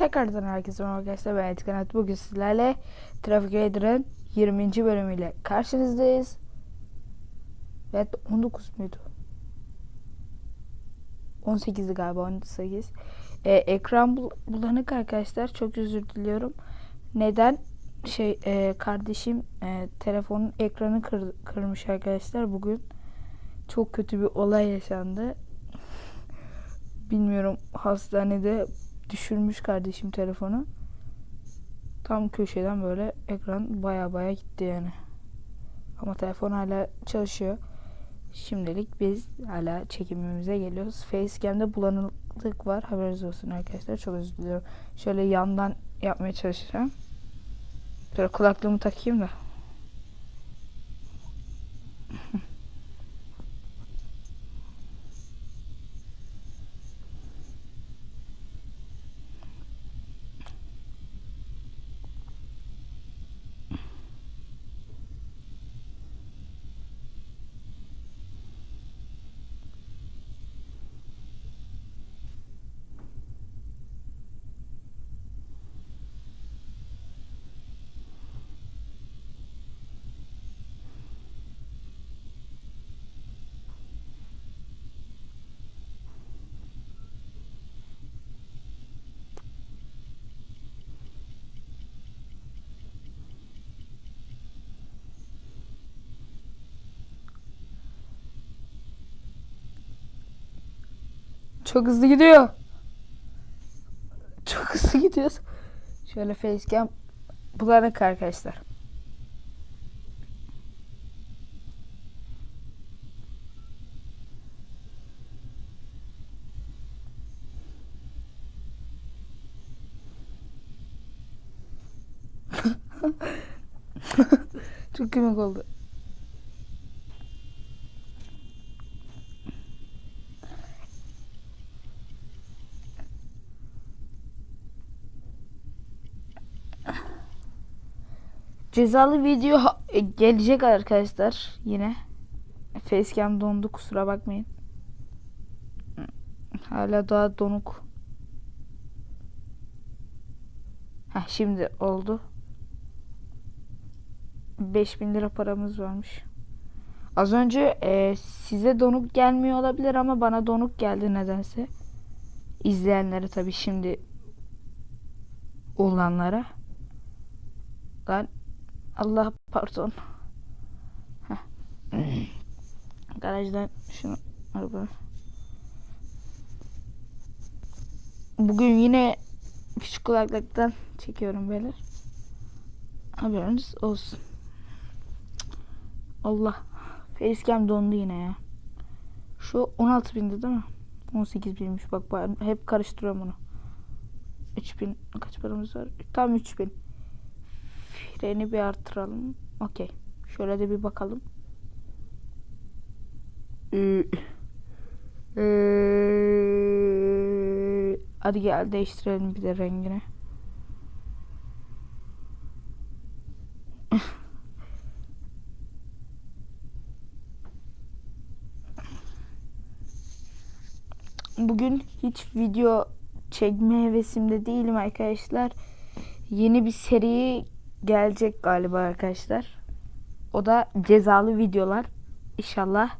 Tekrardan herkese merhaba arkadaşlar ben Etkan At. Bugün sizlerle Traffic Raider'ın 20. bölümüyle karşınızdayız. Evet 19 muydu? 18'di galiba 18. Ee, ekran bul- bulanık arkadaşlar çok özür diliyorum. Neden? Şey e, kardeşim e, telefonun ekranı kır- kırmış arkadaşlar bugün. Çok kötü bir olay yaşandı. Bilmiyorum hastanede düşürmüş kardeşim telefonu. Tam köşeden böyle ekran baya baya gitti yani. Ama telefon hala çalışıyor. Şimdilik biz hala çekimimize geliyoruz. Facecam'de bulanıklık var. Haberiniz olsun arkadaşlar. Çok özür diliyorum. Şöyle yandan yapmaya çalışacağım. Şöyle kulaklığımı takayım da. Çok hızlı gidiyor. Çok hızlı gidiyoruz. Şöyle facecam bulanık arkadaşlar. Çok komik oldu. Cezalı video e, gelecek arkadaşlar yine. Facecam dondu kusura bakmayın. Hala daha donuk. Heh, şimdi oldu. 5000 lira paramız varmış. Az önce e, size donuk gelmiyor olabilir ama bana donuk geldi nedense. İzleyenlere tabii şimdi olanlara. Lan Allah pardon. Garajdan şunu araba. Bugün yine küçük kulaklıktan çekiyorum böyle. Haberiniz olsun. Allah. Facecam dondu yine ya. Şu 16 bindi değil mi? 18 binmiş. Bak hep karıştırıyorum onu. 3000 kaç paramız var? Tam 3000. Freni bir artıralım. Okey. Şöyle de bir bakalım. Ee, ee, hadi gel değiştirelim bir de rengini. Bugün hiç video çekme hevesimde değilim arkadaşlar. Yeni bir seri gelecek galiba arkadaşlar. O da cezalı videolar. İnşallah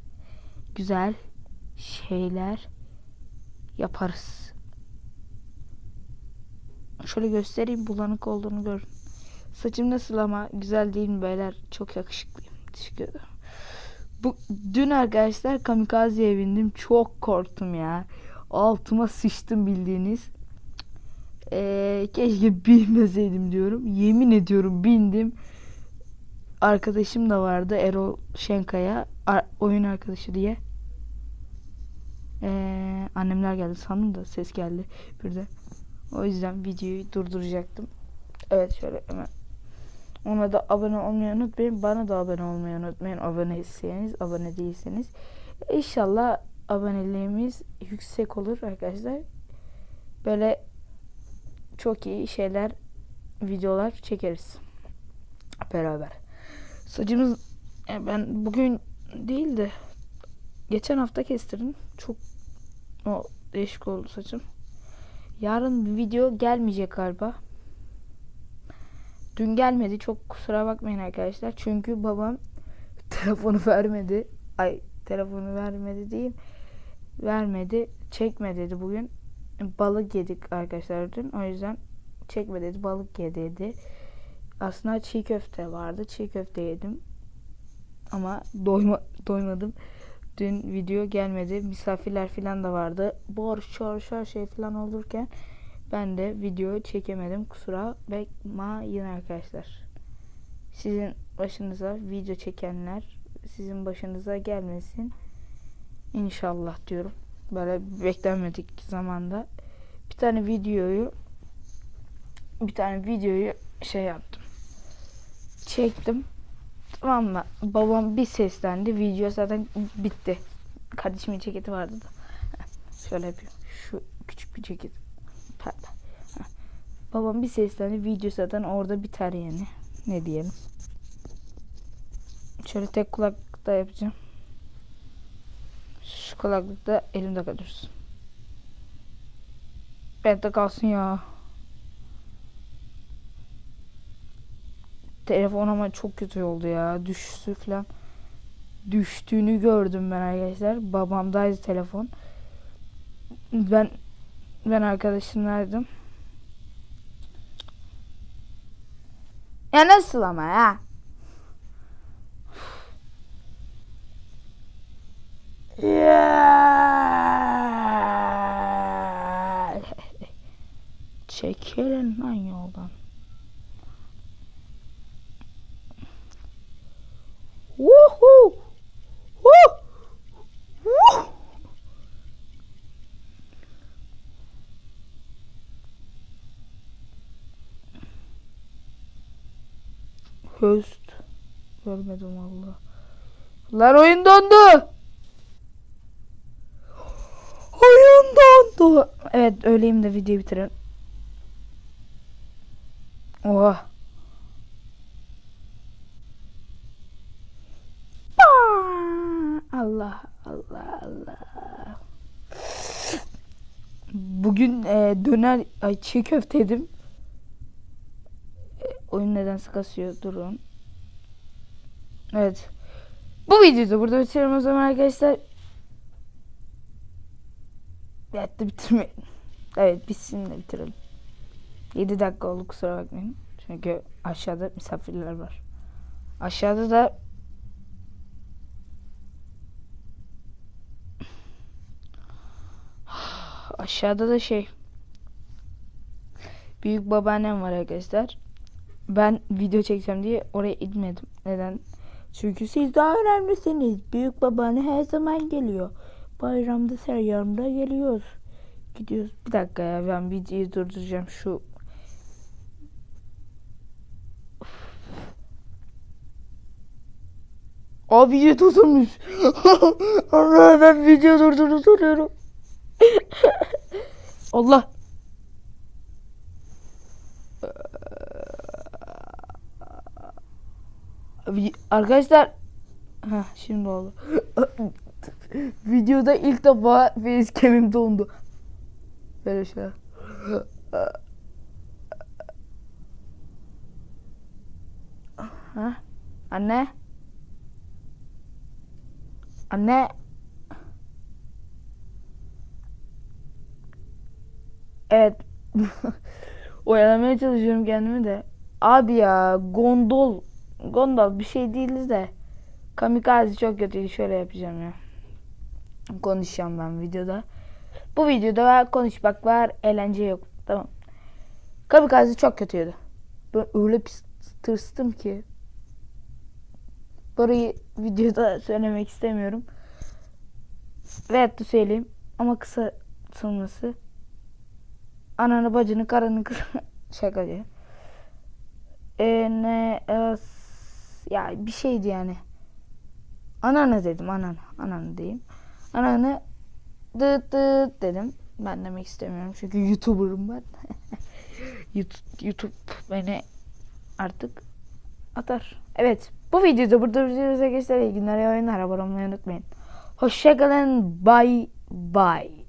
güzel şeyler yaparız. Şöyle göstereyim bulanık olduğunu görün. Saçım nasıl ama güzel değil mi beyler? Çok yakışıklıyım. Teşekkür ederim. Bu, dün arkadaşlar kamikazeye bindim. Çok korktum ya. Altıma sıçtım bildiğiniz. Ee, keşke bilmeseydim diyorum. Yemin ediyorum bindim. Arkadaşım da vardı Erol Şenkaya. ar- oyun arkadaşı diye. Ee, annemler geldi sandım da ses geldi bir de. O yüzden videoyu durduracaktım. Evet şöyle hemen. Ona da abone olmayı unutmayın. Bana da abone olmayı unutmayın. Aboneyseniz, abone değilseniz. İnşallah aboneliğimiz yüksek olur arkadaşlar. Böyle çok iyi şeyler, videolar çekeriz beraber. Saçımız e, ben bugün değil de geçen hafta kestirdim. Çok o değişik oldu saçım. Yarın bir video gelmeyecek galiba. Dün gelmedi. Çok kusura bakmayın arkadaşlar. Çünkü babam telefonu vermedi. Ay telefonu vermedi değil. Vermedi. Çekme dedi bugün. Balık yedik arkadaşlar dün. O yüzden çekme dedi. Balık ye dedi. Aslında çiğ köfte vardı. Çiğ köfte yedim. Ama doyma, doymadım. Dün video gelmedi. Misafirler falan da vardı. Borç, çarş, her şey falan olurken ben de video çekemedim. Kusura bakmayın arkadaşlar. Sizin başınıza video çekenler sizin başınıza gelmesin. İnşallah diyorum. Böyle beklenmedik zamanda bir tane videoyu bir tane videoyu şey yaptım. Çektim. Tamam mı? Babam bir seslendi. Video zaten bitti. Kardeşimin ceketi vardı da. Şöyle yapıyorum. Şu küçük bir ceket. Pardon. Babam bir seslendi. Video zaten orada biter yani. Ne diyelim. Şöyle tek kulaklıkta yapacağım. Şu kulaklıkta elimde kalıyorsun. Bende kalsın ya. Telefon ama çok kötü oldu ya. Düştü falan. Düştüğünü gördüm ben arkadaşlar. Babamdaydı telefon. Ben ben arkadaşımlaydım. Ya nasıl ama? Ya. Höst. Görmedim valla. Lan oyun dondu. Oyun dondu. Evet öyleyim de videoyu bitirelim. Oha. Allah Allah Allah. Bugün e, döner ay çiğ köfte yedim. Oyun nedense kasıyor durun. Evet. Bu videoyu da burada bitiriyorum o zaman arkadaşlar. Evet de bitirmeyelim. Evet bitsin de bitirelim. 7 dakika oldu kusura bakmayın. Çünkü aşağıda misafirler var. Aşağıda da aşağıda da şey büyük babaannem var arkadaşlar. Ben video çekeceğim diye oraya gitmedim. Neden? Çünkü siz daha önemlisiniz. Büyük babaanne her zaman geliyor. Bayramda seyyarımda geliyoruz. Gidiyoruz. Bir dakika ya ben videoyu durduracağım şu Abi video durdurmuş. Allah ben video durdurdu soruyorum. Allah. Arkadaşlar Heh, şimdi oldu. Videoda ilk defa facecam'im dondu. Böyle şey. Ha? Anne? Anne? Evet. Oyalamaya çalışıyorum kendimi de. Abi ya gondol. Gondol bir şey değildi de. Kamikaze çok kötüydü. Şöyle yapacağım ya. Konuşacağım ben videoda. Bu videoda konuşmak var. Eğlence yok. Tamam. Kamikaze çok kötüydü. Ben öyle pis tırstım ki. Burayı videoda söylemek istemiyorum. Veyahut da söyleyeyim. Ama kısa tutulması. Ananı bacını karını kız şaka diye. E, ne es- ya bir şeydi yani. Ananı dedim ananı. Ananı diyeyim. Ananı dıt dıt dedim. Ben demek istemiyorum çünkü YouTuber'ım ben. YouTube, YouTube beni artık atar. Evet. Bu videoda burada bitiriyoruz arkadaşlar. İyi günler, iyi oyunlar. Abone olmayı unutmayın. Hoşçakalın. Bye bye.